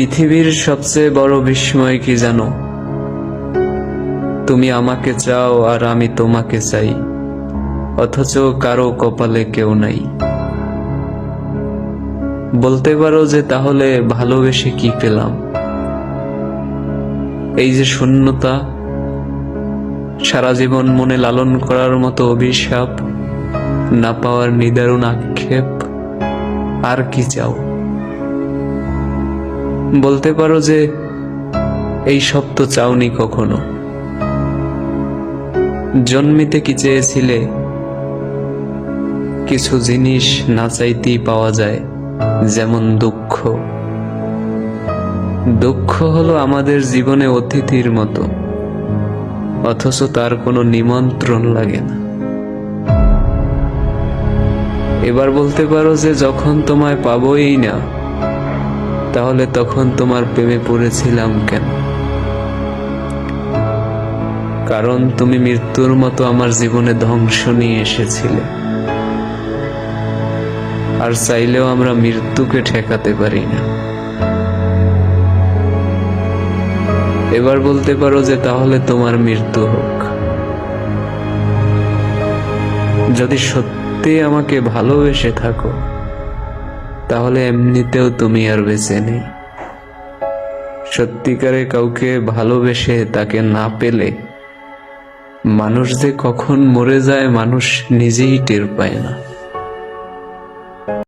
পৃথিবীর সবচেয়ে বড় বিস্ময় কি জানো? তুমি আমাকে চাও আর আমি তোমাকে চাই, অথচ কারও কপালে কেউ নাই। বলতে পারো যে তাহলে ভালোবেসে কি পেলাম? এই যে শূন্যতা, সারা জীবন মনে লালন করার মতো অভিশাপ, না পাওয়ার নিদারুণ আক্ষেপ, আর কি চাও? বলতে পারো যে এই সব তো চাওনি কখনো। জন্মিতে কি চেয়েছিলে? কিছু জিনিস না চাইতেই পাওয়া যায়, যেমন দুঃখ। দুঃখ হলো আমাদের জীবনে অতিথির মতো, অথচ তার কোনো নিমন্ত্রণ লাগে না। এবার বলতে পারো যে যখন তোমায় পাবোই না তাহলে তখন তোমার প্রেমে পড়েছিলাম কেন? কারণ তুমি মৃত্যুর মতো আমার জীবনে ধ্বংস নিয়ে এসেছিলে। আর চাইলেও আমরা মৃত্যুকে ঠেকাতে পারি না। এবার বলতে পারো যে তাহলে তোমার মৃত্যু হোক। যদি সত্যি আমাকে ভালোবেসে থাকো তাহলে এমনিতেও তুমি আর বেঁচে নেই। সত্যিকারে কাউকে ভালোবেসে তাকে না পেলে মানুষ যে কখন মরে যায় মানুষ নিজেই টের পায় না।